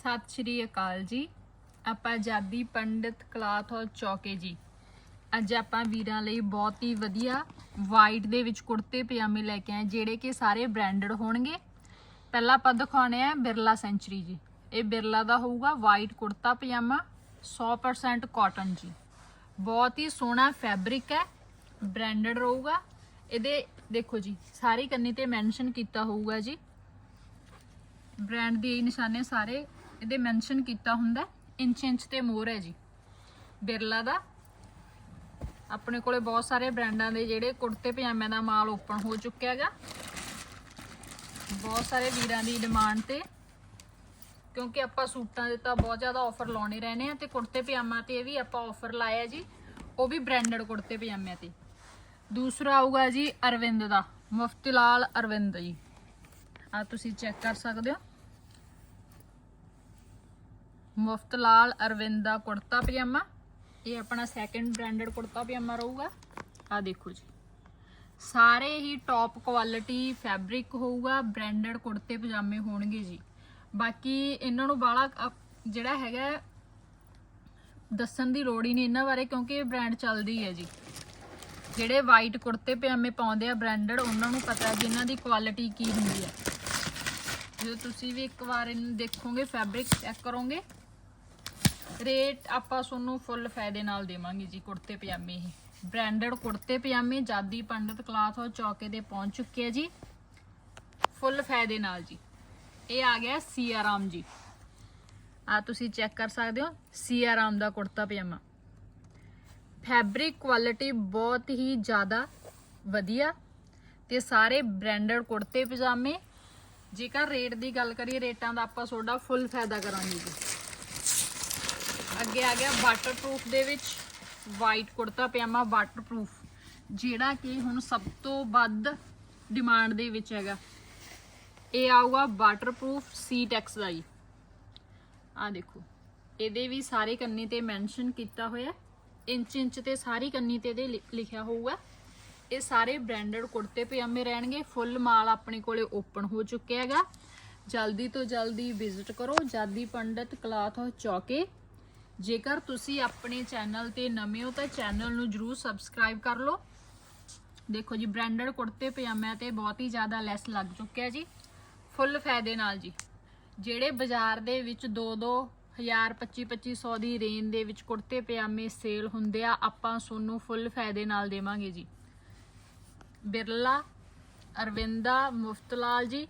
ਸਤਿ ਸ਼੍ਰੀ ਅਕਾਲ ਜੀ। ਆਪਾਂ ਆਜ਼ਾਦੀ ਪੰਡਿਤ ਕਲਾਥ ਔਰ ਚੌਕੇ ਜੀ। ਅੱਜ ਆਪਾਂ ਵੀਰਾਂ ਲਈ ਬਹੁਤ ਹੀ ਵਧੀਆ ਵਾਈਟ ਦੇ ਵਿੱਚ ਕੁੜਤੇ, ਪਜਾਮੇ ਲੈ ਕੇ ਆਏ, ਜਿਹੜੇ ਕਿ ਸਾਰੇ ਬ੍ਰਾਂਡਡ ਹੋਣਗੇ। ਪਹਿਲਾਂ ਆਪਾਂ ਦਿਖਾਉਣੇ ਆ ਬਿਰਲਾ ਸੈਂਚਰੀ ਜੀ। ਇਹ ਬਿਰਲਾ ਦਾ ਹੋਊਗਾ ਵਾਈਟ ਕੁੜਤਾ, ਪਜਾਮਾ 100% ਕਾਟਨ ਜੀ। ਬਹੁਤ ਹੀ ਸੋਹਣਾ ਫੈਬਰਿਕ ਹੈ ਬ੍ਰਾਂਡਡ ਰਹੂਗਾ। ਇਹਦੇ ਦੇਖੋ ਜੀ, ਸਾਰੀ ਕੰਨੀ ਤੇ ਮੈਂਸ਼ਨ ਕੀਤਾ ਹੋਊਗਾ ਜੀ। ਬ੍ਰਾਂਡ ਦੇ ਨਿਸ਼ਾਨੇ ਸਾਰੇ ਇਹਦੇ ਮੈਂਸ਼ਨ ਕੀਤਾ ਹੁੰਦਾ ਇੰਚ ਇੰਚ ਤੇ ਮੋਰ ਹੈ ਜੀ। ਬਿਰਲਾ ਦਾ। ਆਪਣੇ ਕੋਲੇ ਬਹੁਤ ਸਾਰੇ ਬ੍ਰਾਂਡਾਂ ਦੇ ਜਿਹੜੇ ਕੁੜਤੇ ਪਜਾਮਿਆਂ ਦਾ ਮਾਲ ਓਪਨ ਹੋ ਚੁੱਕਿਆ ਹੈਗਾ। ਬਹੁਤ ਸਾਰੇ ਵੀਰਾਂ ਦੀ ਡਿਮਾਂਡ ਤੇ। ਕਿਉਂਕਿ ਆਪਾਂ ਸੂਟਾਂ ਦੇ ਤਾਂ ਬਹੁਤ ਜ਼ਿਆਦਾ ਆਫਰ ਲਾਉਣੇ ਰਹਿਣੇ ਆ ਤੇ ਕੁੜਤੇ ਪਜਾਮਾ ਤੇ ਵੀ ਆਪਾਂ ਆਫਰ ਲਾਇਆ ਜੀ। ਉਹ ਵੀ ਬ੍ਰਾਂਡਡ ਕੁੜਤੇ ਪਜਾਮਿਆਂ ਤੇ। ਦੂਸਰਾ ਆਊਗਾ ਜੀ ਅਰਵਿੰਦ ਦਾ। ਮੁਫਤੀ ਲਾਲ ਅਰਵਿੰਦ ਜੀ। ਆ ਤੁਸੀਂ ਚੈੱਕ ਕਰ ਸਕਦੇ ਹੋ। ਮੁਫਤ ਲਾਲ ਅਰਵਿੰਦਾ ਕੁੜਤਾ ਪਜਾਮਾ। ਇਹ ਆਪਣਾ ਸੈਕੰਡ ਬ੍ਰਾਂਡਡ ਕੁੜਤਾ ਪਜਾਮਾ ਰਹੂਗਾ। ਆ ਦੇਖੋ ਜੀ। ਸਾਰੇ ਹੀ ਟੌਪ ਕੁਆਲਿਟੀ ਫੈਬਰਿਕ ਹੋਊਗਾ ਬ੍ਰਾਂਡਡ ਕੁੜਤੇ ਪਜਾਮੇ ਹੋਣਗੇ ਜੀ। ਬਾਕੀ ਇਹਨਾਂ ਨੂੰ ਬਾਲਾ ਜਿਹੜਾ ਹੈਗਾ, ਦੱਸਣ ਦੀ ਲੋੜ ਹੀ ਨਹੀਂ ਇਹਨਾਂ ਬਾਰੇ, ਕਿਉਂਕਿ ਇਹ ਬ੍ਰਾਂਡ ਚੱਲਦੀ ਹੈ ਜੀ। ਜਿਹੜੇ ਵਾਈਟ ਕੁੜਤੇ ਪਜਾਮੇ ਪਾਉਂਦੇ ਆ ਬ੍ਰਾਂਡਡ ਉਹਨਾਂ ਨੂੰ ਪਤਾ ਵੀ ਦੀ ਕੁਆਲਿਟੀ ਕੀ ਹੁੰਦੀ ਹੈ। ਜਦੋਂ ਤੁਸੀਂ ਵੀ ਇੱਕ ਵਾਰ ਇਹਨੂੰ ਦੇਖੋਗੇ ਫੈਬਰਿਕ ਚੈੱਕ ਕਰੋਗੇ ਰੇਟ ਆਪਾਂ ਤੁਹਾਨੂੰ ਫੁੱਲ ਫਾਇਦੇ ਨਾਲ ਦੇਵਾਂਗੇ ਜੀ, ਕੁੜਤੇ ਪਜਾਮੇ ਇਹ ਬ੍ਰਾਂਡਡ ਕੁੜਤੇ ਪਜਾਮੇ, ਜਾਦੀ ਪੰਡਤ ਕਲਾਥ ਔਰ ਚੌਕੇ ਦੇ ਪਹੁੰਚ ਚੁੱਕੇ ਆ ਜੀ। ਫੁੱਲ ਫਾਇਦੇ ਨਾਲ ਜੀ। ਇਹ ਆ ਗਿਆ ਸੀਆਰਾਮ ਜੀ। ਆ ਤੁਸੀਂ ਚੈੱਕ ਕਰ ਸਕਦੇ ਹੋ ਸੀਆਰਾਮ ਦਾ ਕੁੜਤਾ ਪਜਾਮਾ। ਫੈਬਰਿਕ ਕੁਆਲਿਟੀ ਬਹੁਤ ਹੀ ਜ਼ਿਆਦਾ ਵਧੀਆ ਤੇ ਸਾਰੇ ਬ੍ਰਾਂਡਡ ਕੁੜਤੇ ਪਜਾਮੇ ਜੇਕਰ ਰੇਟ ਦੀ ਗੱਲ ਕਰੀਏ, ਰੇਟਾਂ ਦਾ ਆਪਾਂ ਤੁਹਾਡਾ ਫੁੱਲ ਫਾਇਦਾ ਕਰਾਂਗੇ ਜੀ। ਅੱਗੇ ਆ ਗਿਆ ਵਾਟਰਪ੍ਰੂਫ ਦੇ ਵਿੱਚ। ਵਾਈਟ ਕੁੜਤਾ, ਪਜਾਮਾ ਵਾਟਰਪ੍ਰੂਫ ਜਿਹੜਾ ਕਿ ਹੁਣ ਸਭ ਤੋਂ ਵੱਧ ਡਿਮਾਂਡ ਦੇ ਵਿੱਚ ਹੈਗਾ। ਇਹ ਆਊਗਾ ਵਾਟਰਪ੍ਰੂਫ ਸੀਟੈਕਸ ਦਾ ਜੀ ਆ ਦੇਖੋ, ਇਹਦੇ ਵੀ ਸਾਰੇ ਕੰਨੀ ਤੇ ਮੈਂਸ਼ਨ ਕੀਤਾ ਹੋਇਆ। ਇੰਚ ਇੰਚ ਤੇ ਸਾਰੀ ਕੰਨੀ ਤੇ ਇਹਦੇ ਲਿ- ਲਿਖਿਆ ਹੋਊਗਾ। ਇਹ ਸਾਰੇ ਬ੍ਰਾਂਡਡ ਕੁੜਤੇ ਪਜਾਮੇ ਰਹਿਣਗੇ। ਫੁੱਲ ਮਾਲ ਆਪਣੇ ਕੋਲੇ ਓਪਨ ਹੋ ਚੁੱਕਿਆ ਹੈਗਾ। ਜਲਦੀ ਤੋਂ ਜਲਦੀ ਵਿਜ਼ਿਟ ਕਰੋ। ਜਾਦੀ ਪੰਡਤ ਕਲਾਥ ਚੌਕੇ। ਜੇਕਰ ਤੁਸੀਂ ਆਪਣੇ ਚੈਨਲ ਤੇ ਨਵੇਂ ਹੋ ਤਾਂ ਚੈਨਲ ਨੂੰ ਜਰੂਰ ਸਬਸਕ੍ਰਾਈਬ ਕਰ ਲਓ। ਦੇਖੋ ਜੀ ਬ੍ਰਾਂਡਡ ਕੁੜਤੇ ਪਜਾਮਿਆਂ ਤੇ ਬਹੁਤ ਹੀ ਜ਼ਿਆਦਾ ਲੈਸ ਲੱਗ ਚੁੱਕਿਆ ਜੀ। ਫੁੱਲ ਫਾਇਦੇ ਨਾਲ ਜੀ। ਜਿਹੜੇ ਬਾਜ਼ਾਰ ਦੇ ਵਿੱਚ 2-2 ਹਜ਼ਾਰ 25-2500 ਦੀ ਰੇਂਜ ਦੇ ਵਿੱਚ ਕੁੜਤੇ ਪਜਾਮੇ ਸੇਲ ਹੁੰਦੇ ਆ, ਆਪਾਂ ਤੁਹਾਨੂੰ ਫੁੱਲ ਫਾਇਦੇ ਨਾਲ ਦੇਵਾਂਗੇ ਜੀ। ਬਿਰਲਾ, ਅਰਵਿੰਦਾ, ਮੁਫਤਲਾਲ ਜੀ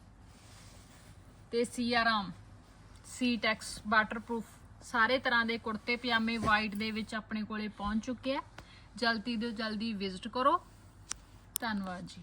ਤੇ ਸੀਆਰਾਮ ਸੀ ਟੈਕਸ ਵਾਟਰਪ੍ਰੂਫ। ਸਾਰੇ ਤਰ੍ਹਾਂ ਦੇ ਕੁੜਤੇ, ਪਜਾਮੇ ਵਾਈਟ ਦੇ ਵਿੱਚ ਆਪਣੇ ਕੋਲੇ ਪਹੁੰਚ ਚੁੱਕੇ ਆ। ਜਲਦੀ ਤੋਂ ਜਲਦੀ ਵਿਜ਼ਿਟ ਕਰੋ। ਧੰਨਵਾਦ ਜੀ।